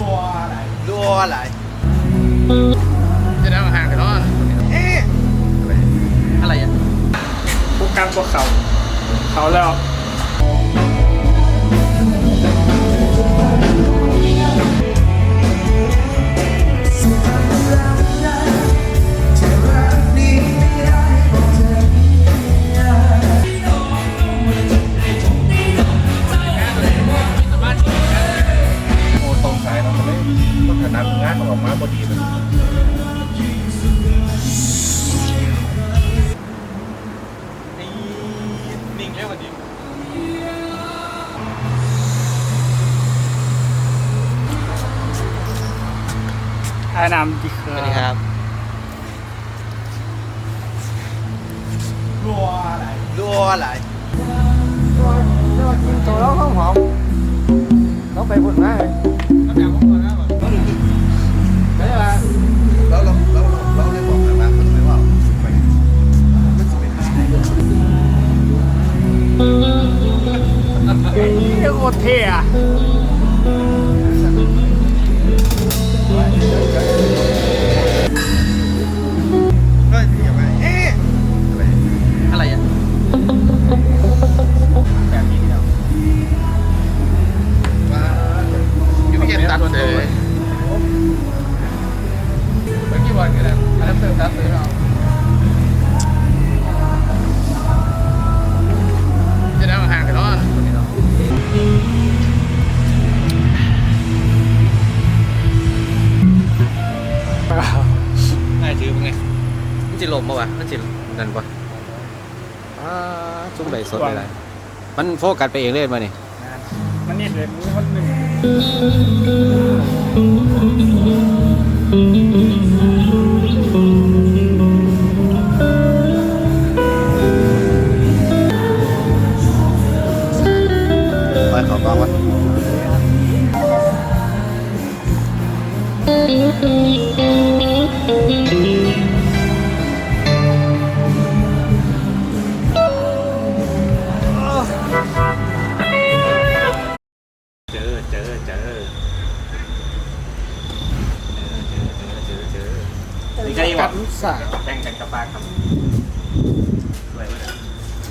ตัวอะไรรัวอะไรจะได้มาห่างกันเนาะเอ๊ะอะไรอะพวกกันพวกเขา เขาแล้ว ถนัดงานออกมาพอดีเลยนิ่งแค่วันนี้ไอ้น้ำดีคสรัวัสดีครับรัวอะไรรัวอะไรตัวเราหอมหอม เอ้โคตรเท่อะก็อย่าไปเอ๊ะอะไรอะแบบนี้เดียวมาอยู่เก็บตัดเลยเมื่อกี้วันกันแล้วอันนั้นเติมตัดเลยเรา ถือเป็นไงมันจะลมปะวะมันจะนั่นปะอ่าจุ่มใบสดอะไรมันโฟกัสไปเองเลยมานี่มันนี่เลยมือคนหนึ่งไปขอกล้องวะเจ นี่ใครกัวะดลูกสาว แบ่งกันกับบ้านครับสวยไหม